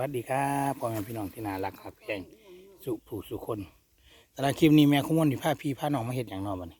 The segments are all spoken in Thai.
วัสดีครับพ่อแม่พี่น้องที่น่ารักครับแพงสุผู้สุคนสำหรับคลิปนี้แม่ขมวนที่พาพี่พาน้องมาเห็ดอย่างเนอกบ้านี้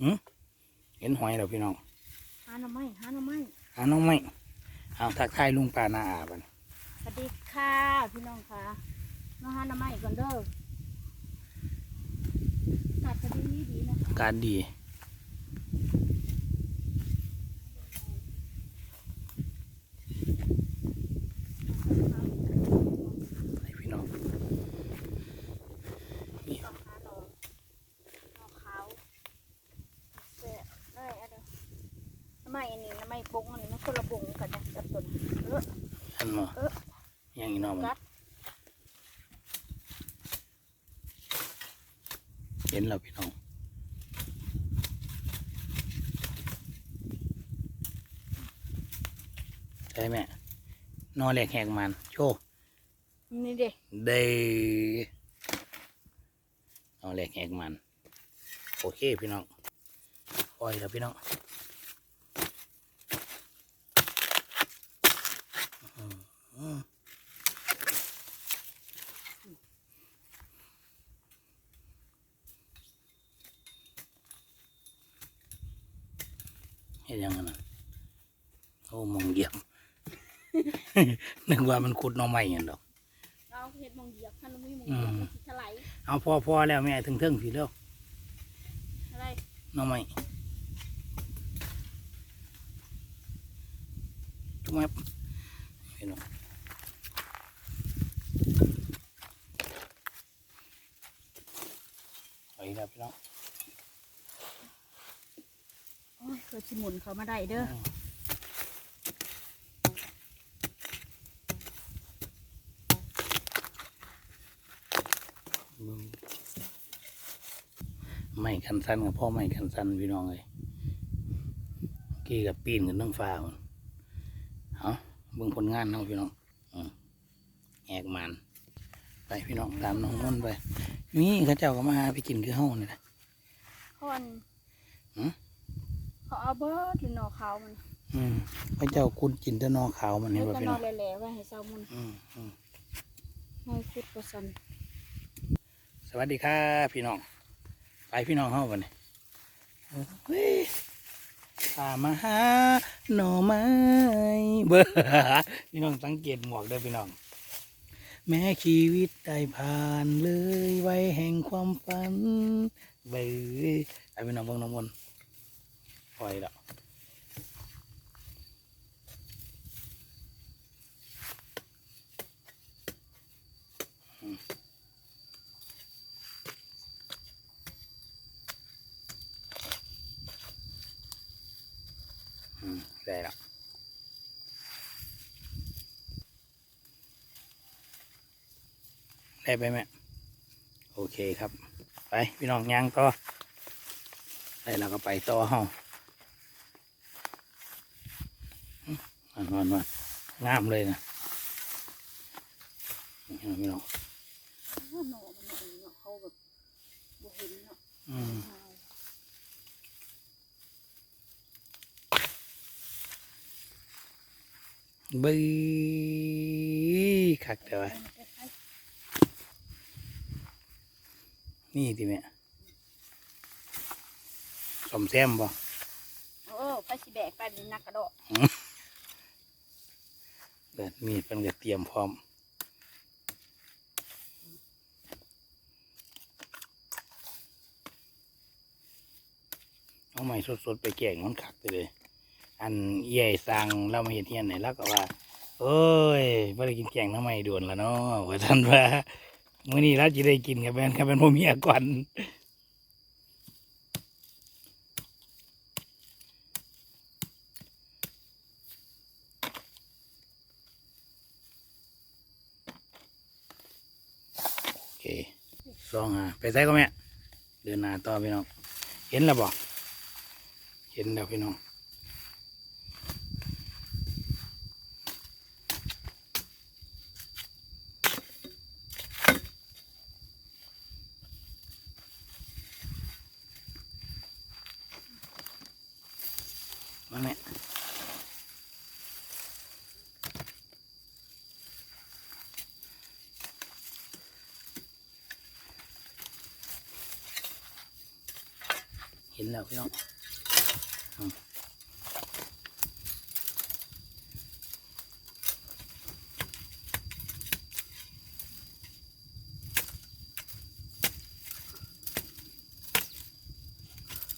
หืมเห็นหอยแล้วพี่น้องหาหน่อไม้หาหน่อไม้หาน้องไม่เอาทักทายลุงป้านาอาบันสวัสดีค่ะพี่น้องค่ะมาหาหน่อไม้ก่อนเด้อตัดพอดีดีนะการดีให้พี่น้องนี่ ต้องหาหน่อหน่อขาวเสียได้อะเด้อหน่อ ไม้อันนี้หน่อไม้บงอันนี้มันคนละบงกันนะจับตัวนี้เอออันเนาะเอออย่างนี้เนาะมันกัดเห็นแล้วพี่น้องใช่ไหมนอแหลกแหกมันโชว์นี่เด้เดเอาแหลกแหกมัน โอเคพี่น้องปล่อยแล้วพี่น้องอืมเห็น ยังไงนะโอ้มองเหยียบ นึกว่ามันขุดหน่อไม้อย่างดอกเอาเห็ดมองเหยียบท่านลุงมีมองเหยียบอืมมันสิถลายเอาพอพอแล้วแม่ถึงเทิงพี่แล้วอะไรหน่อไม้จุ๊บแมบพี่น้องไปแล้วพี่น้อง โอ้ ยเคยชิหมุนเขามาได้เด้ออืมไม่คันสั้นกับพ่อไม่คันสั้นพี่น้องเลยเมื่อกี้กับปีนขึ้นตั้งฟ้าพุ่นเอาเบิ่งผลงานเนาะพี่น้องอืมแหกมันไปพี่น้องตามน้องม่นไปนี่เข้าเจ้าก็มาหาไปกินคือเฮ้านี่แหละเขาอันหืม เขาเอาเบิร์ดหรือหน่อขาวมันอืมพระเจ้าคุณกินแต่นอขาวมันนี่แล้วว่าก็พี่นน้อองแหล่ๆไว้ให้เซามันอืมอืมน้อยคุดประสันสวัสดีครับพี่น้อง ไปพี่น้องเฮ้าวันนี้เฮ้ยพามาหาหน่อไม้เบ้อพี่น้องสังเกตหมวกเด้อพี่น้อง แม้ชีวิตได้ผ่านเลยไว้แห่งความฝันเบ้อไอพี่น้องเบิ่งน้ำมนต์ ปล่อยแล้วอืมได้แล้วได้ไปไหมโอเคครับ ไป พี่น้องย่างต่อได้แล้วก็ไปต่อห้อง นอนมางามเลยนะนี่นะพี่น้องว่าหน่อมันหน่อเนาะเขาแบบบ่เห็นเนาะอืมบึ้ยคักเดี๋ยวนี่ดิแม่สมแซมบ่โอ้ไปสิแบกไปเป็นนักกระโดด เดินมีดเป็นก็เตรียมพร้อมเอาใหม่สดๆไปแกงมันขักไปเลย อันเย่สั่งเรามาเห็นเทียนไหนแล้วก็ว่า โอ้ยไม่ได้กินแกงทำไมด่วนละเนาะว่าท่านว่ามื่อนี้เราจะได้กินกับแฟนกับเป็นพ่อเมียก่อน โอเค สองอะไปใส่ก็แม่เดินหน้าต่อพี่น้อง เห็นแล้วบอกเห็นแล้วพี่น้องมาแม่ นแล้วพี่น้อง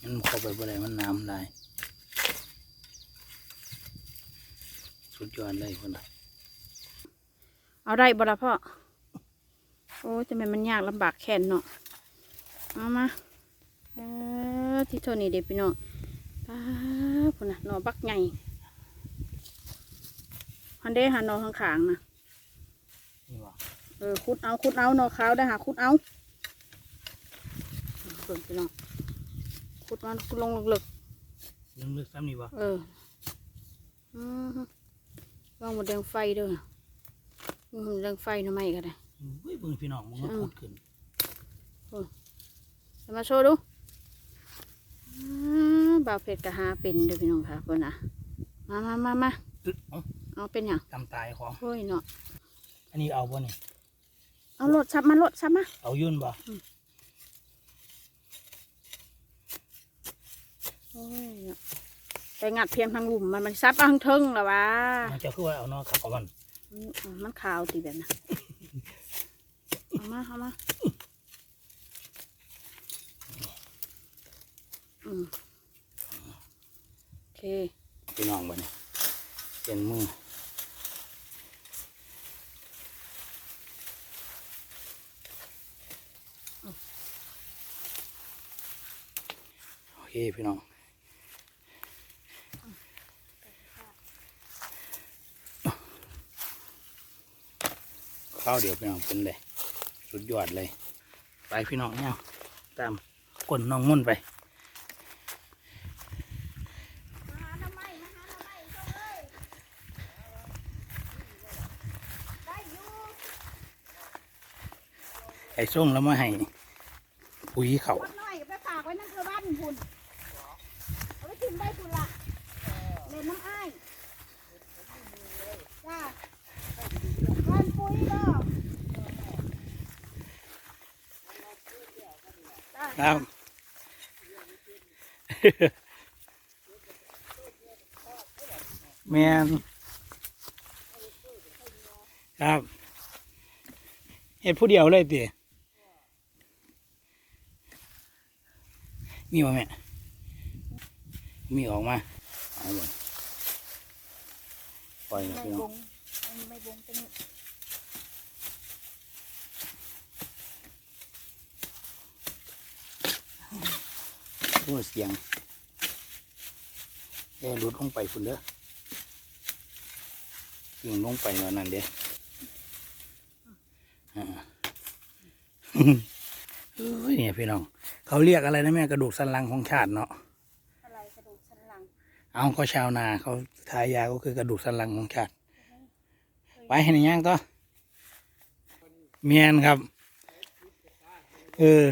มันเข้าไปบ่ได้มันน้ำได้สุดยอดเลยคนน่ะเอาได้บ่ละพ่อ โอ้จะแม่นมันยากลำบากแค่นเนาะ เอามาเออ ที่โทนี่เด็กพี่น้องป้าพุ่นน่ะหนอบักใหญ่ฮันเด้หันหนอข้างๆนะนี่วะเออคุดเอาคุดเอาหนอขาวได้หาคุดเอาเพิ่นพี่น้องคุดมันคุดลงลึกลึกๆซ้ำนี่วะๆเอออือฮึลองหมดแดงไฟเด้วยอืมแดงไฟหน่อไม้ก็ได้เฮ้ยเบิ่งพี่น้องมึงก็อืมพูดขึ้นเอามาโชว์ดูอ่า บ่าวเพชรกะหาเป็นเด้อพี่น้องค่ะเพิ่นน่ะมามามามาอึ๊ะเอ้าเอาเป็นหยังตำตายของโอ้ยเนาะอันนี้เอาบ่นี่เอารถชับมารถชับมา เอายุ่นบ่โอ้ยเนาะไปงัดเพียงทางหลุมมันมันซับเอาทางเทิงแล้ววะมันจะคือว่าเอาเนาะขับเอามันอืมอะมันขาวตีแบบน่ะเอามาเอามาอืม โอเคพี่น้องบ่นี่ยเป็นมือโอเคพี่น้องข้าวเดี๋ยวพี่น้องเป็นเลย สุดยอดเลย ไปพี่น้องเนี่ยตามกลน้องมุ่นไป ไอ้ส่งแล้วมาให้ปุ๋ยเขาวัดน้อยไปฝากไว้นั่นคือบ้านพุ่นเอาไปกินได้พุ่นละเล่นน้ำอ้ายจ้าบ้านปุ๋ยเด้อจ้าครับแมนครับเห็ดผู้เดียวเลยตี มีบ่แม่มีออกมาเอาบ่ปล่อยนะไม่พี่น้บองงอันนี้ไม่บงเป็นพูดเสียงเอ้หลุดลงไปคุณเด้อยิงลงไปแล้วนั่นเด้อ่าเอ้ยเนี่ยพี่น้อง เขาเรียกอะไรนะแม่กระดูกสันหลังของชาติเนาะอะไรกระดูกสันหลังเอาก็ชาวนาเขาทายาก็คือกระดูกสันหลังของชาติไปให้ในย่างต่อเมียนครับเออ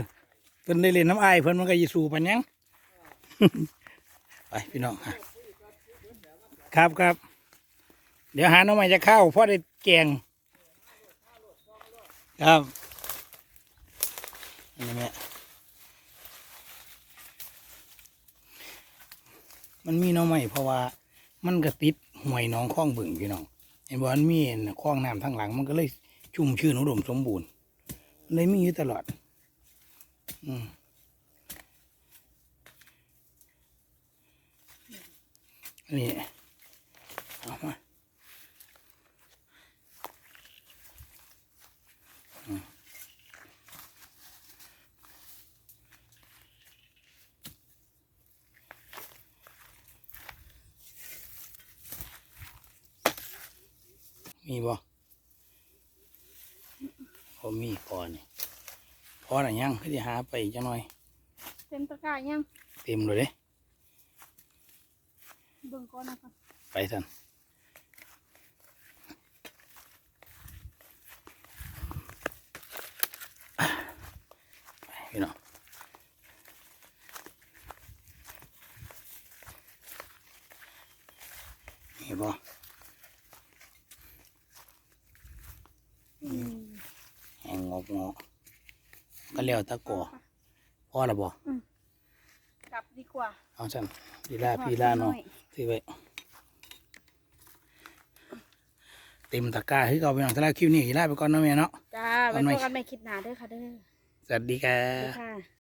เพิ่นได้เล่นน้ำอายเพิ่นมันก็ยีสูปันยังไปพี่น้องฮะครับครับ เดี๋ยวหาน้องใหม่จะเข้าเพราะได้แกงครับอันนี้แม่ มันมีหน้องใหม่เพราะว่ามันก็ติดห่วยน้องคลองบึงพี่น้องเห็นบ่มันมีคลองน้ำทั้งหลัง มันก็เลยชุ่มชื่นอุดมสมบูรณ์เลยมีอยู่ตลอด อืมนี่เอามา มีบ่ผมมีพอนี่พอหรือยังคือที่หาไปอีกจังหน่อย เต็มตะกร้ายัง เต็มเลยเด้เบิ่งก่อนนะคะไปสันไปพี่น้องนี่บ่ อืม แหงงอกงอกก็เลี้ยวตะกัวพ่อละบ่กลับดีกว่า เอาฉันพี่ลาพี่ลาเนาะถือไว้เต็มตะกร้าให้เขาไปน้องทะเลคิวนี่ลาไปก่อนเนาะแม่เนาะจ้าเอาไว้หน่อยพบกันใหม่คลิปหน้าเด้อค่ะเด้อสวัสดีครัสวัสดีบค่ะ